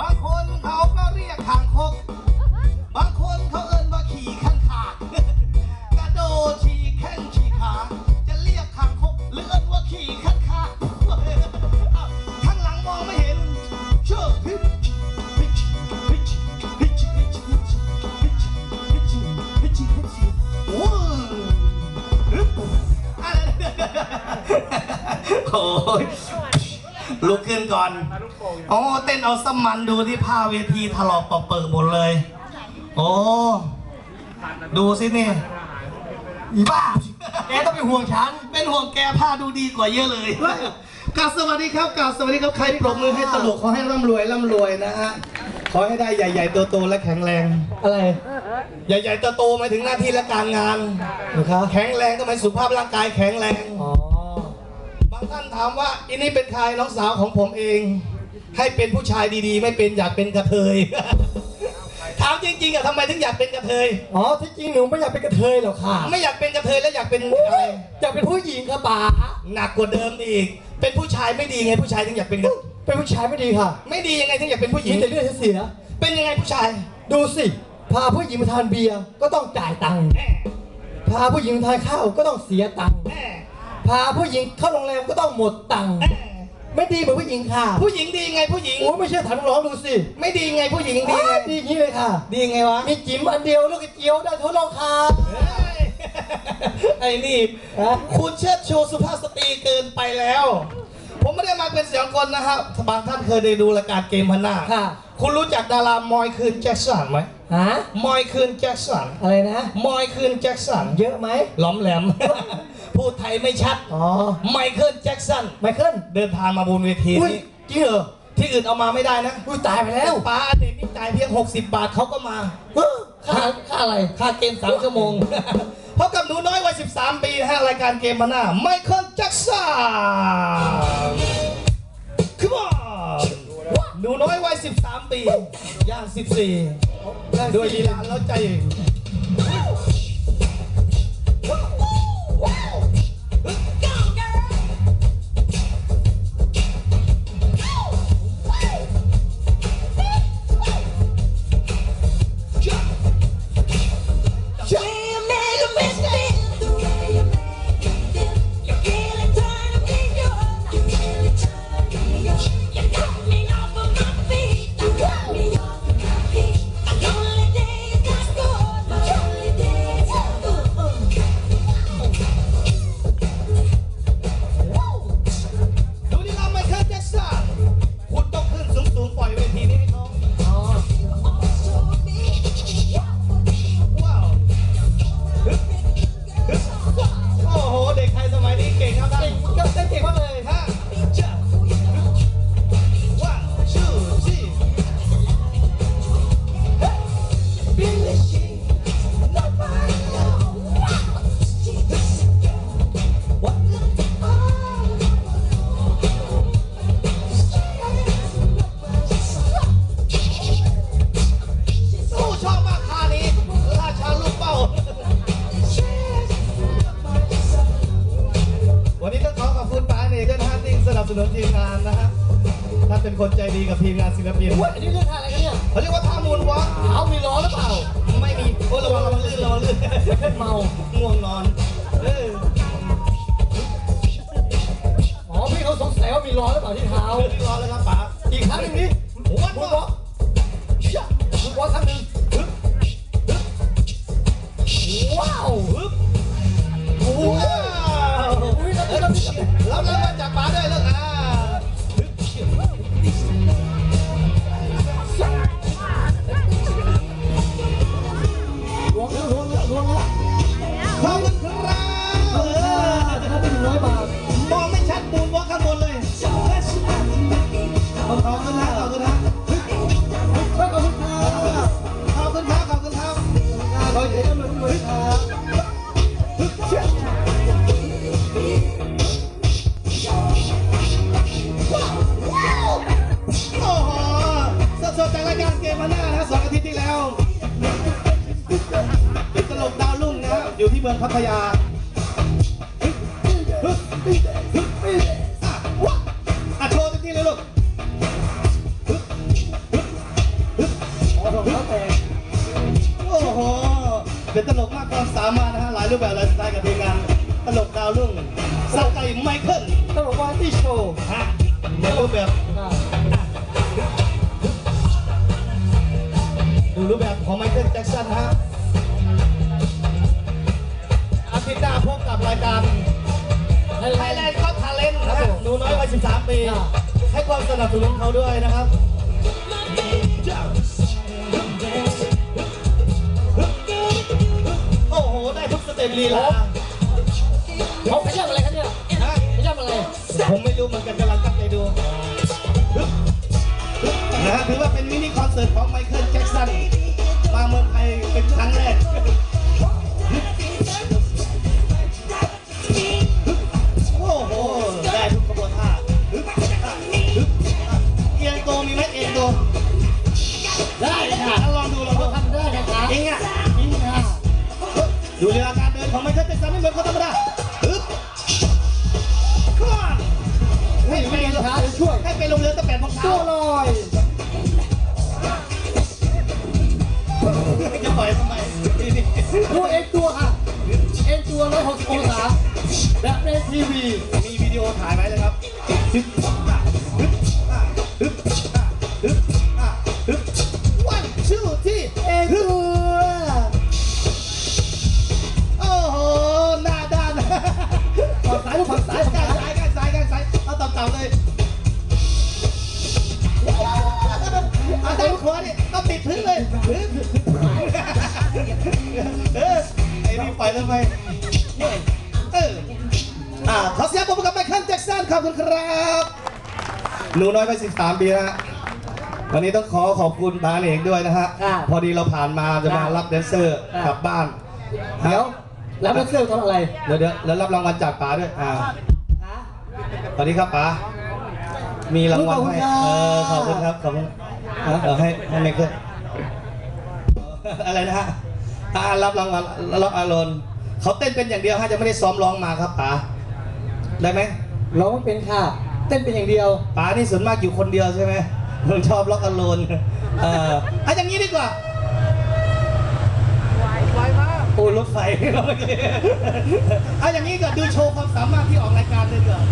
บางคนเขาก็เรียกคางคก บางคนเขาเอิ้นว่าขี่ข้างขากกระโดดขี่แข้งขี่ขา จะเรียกคางคกหรือเอิ้นว่าขี่ข้างขากอ้าวข้างหลังมองไม่เห็นเชื่อพิชพิชพิชพิชพิชพิชพิชพิชพิชพิชโอ้ยโอ้ย ลุกขึ้นก่อนอ๋อเต้นเอาสมันดูที่ผ้าเวทีถลอกปอกเปิดหมดเลย โอ้ ดูสินี่อีบ้า แกต้องเป็นห่วงฉัน เป็นห่วงแกผ้าดูดีกว่าเยอะเลยกราบสวัสดีครับกราบสวัสดีครับ ใครปรบมือให้ตลกขอให้ร่ำรวยร่ำรวยนะฮะ ขอให้ได้ใหญ่ๆโตๆและแข็งแรง อะไร ใหญ่ๆโตๆหมายถึงหน้าที่และการงานนะคะแข็งแรงก็หมายสุขภาพร่างกายแข็งแรง อ๋อบางท่านถามว่าอินี่เป็นใครน้องสาวของผมเอง ให้เป็นผู้ชายดีๆ ไม่เป็นอยากเป็นกระเทย ถามจริงๆอะทำไมถึงอยากเป็นกระเทย อ๋อที่จริงหนูไม่อยากเป็นกระเทยหรอกค่ะ ไม่อยากเป็นกระเทยแล้วอยากเป็นอะไรอยากเป็นผู้หญิงค่ะป๋าหนักกว่าเดิมอีก เป็นผู้ชายไม่ดีไงผู้ชายถึงอยากเป็นกระเป็นผู้ชายไม่ดีค่ะ ไม่ดียังไงถึงอยากเป็นผู้หญิมีงแต่เลือดเสีย เป็นยังไงผู้ชาย ดูสิ พาผู้หญิงมาทานเบียร์ก็ต้องจ่ายตังค์แน่พาผู้หญิงมาทานข้าวก็ต้องเสียตังค์แน่ พาผู้หญิงเข้าโรงแรมก็ต้องหมดตังค์แน่ไม่ดีเหมือนผู้หญิงค่ะผู้หญิงดียังไงผู้หญิงโอ้ไม่เชื่อถามน้องๆดูสิไม่ดียังไงผู้หญิงดียังไงดีอย่างนี้เลยค่ะ ดียังไงวะมีจิ๋มอันเดียวลูกกระเจียวได้ทดลองค่ะเฮ้ยไอ้นี่ฮะคุณเชิดชูสุภาพสตรีเกินไปแล้ว ผมไม่ได้มาเป็นเสียงคนนะครับบางท่านเคยได้ดูรายการเกมพันหน้าค่ะคุณรู้จักดารามอยคืนแจ็คสันไหมฮะมอยคืนแจ็คสันอะไรนะ มอยคืนแจ็คสันเยอะไหมหล้อมแหลมพูดไท ยไม่ชัด อ๋อ ไมเคิลแจ็คสัน ไมเคิลเดินทางมาบนเวทีอุ้ยนี้ จริงเหรอที่อื่นเอามาไม่ได้นะอุ้ยตายไปแล้วป้าเด็กนี่จ่ายเพียง 60 บาทเขาก็มาเฮ้อค่าค่าอะไร ค่าเกม 3 ชั่วโมง พบกับหนูน้อยวัย 13 ปีนะฮะ รายการเกมมาหน้า ไมเคิลแจ็คสัน Come on หนูน้อยวัย 13 ปี ย่าง 14 ด้วยลีลาแล้วใจ สนับสนุนทีมงานนะฮะท่านเป็นคนใจดีกับทีมงานศิลปินอุ้ยอันนี้เรื่องท่าอะไรกันเนี่ยเขาเรียกว่าท่ามูลวอล์กเท้ามีล้อหรือเปล่า ไม่มีโอ้ระวังระวังลื่นระวังลื่นเมาง่วงนอนเอออ๋อพี่เขาสงสัยว่ามีล้อหรือเปล่าที่เท้า เรียบร้อยแล้วครับป๋าอีกครั้งหนึ่งดิวัดมุวนอวอล์ล์กก ล้วล้วงแล้ว ที่เมืองพัทยาอะโชว์เต็มที่เลยลูกโอ้โหเป็นตลกมากความสามารถนะฮะหลายรูปแบบหลายสไตล์กับทีมงานตลกดาวรุ่งสักไก่ไมเคิลตลกวาที่โชว์ฮะหลายรูปแบบดูรูปแบบของไมเคิลแจ็คสันฮะ รายการไทไทยยแลแลนนด์ด์ก็ทาเลนต์นะฮะหนูน้อยวัย13 ปีอ่าให้ความสนับสนุนเขาด้วยนะครับโอ้โห ได้ทุกสเต็ปลีลาเขาขยับอะไรกันเนี่ยฮะขยับอะไรผมไม่รู้เหมือนกันกำลังตั้งใจดูนะฮะถือว่าเป็นมินิคอนเสิร์ตของไมเคิลแจ็คสันมาเมืองไทยเป็นครั้งแรก ดูเรื่องการเดินของไมเคิลแจ็คสันไม่เหมือนคนธรรมดาฮึบ Come on ให้ไม่เรียนช้าจะช่วยให้ไปลงเรือตั้งแปดโมงตัเช้าวลอย ทำไมเอออ่าขอเสียงปรบมือกับไมเคิลแจ็คสันขอบคุณครับหนูน้อยไป13ปีนะฮะวันนี้ต้องขอขอบคุณตาเอกด้วยนะฮะพอดีเราผ่านมาจะมารับแดนเซอร์กลับบ้านเดี๋ยวแล้วมันเสื้อทำอะไรเดี๋ยวเดี๋ยวแล้วรับรางวัลจากป๋าด้วยอ่าสวัสดีครับป๋ามีรางวัลให้เออขอบคุณครับขอบคุณเออให้ให้ไมเคิลอะไรนะฮะ อ่ารับรางวัลรับอารมณ์เขาเต้นเป็นอย่างเดียวฮะจะไม่ได้ซ้อมร้องมาครับป๋าได้ไหมร้องไม่เป็นค่ะ เต้นเป็นอย่างเดียวป๋านี่ส่วนมากอยู่คนเดียวใช่ไหมผมชอบล็อกอโลนเออเอาอย่างนี้ดีกว่าโอ้รถไฟเอาอย่างนี้ก็ดูโชว์ความสามารถที่ออกรายการเลยเถอะ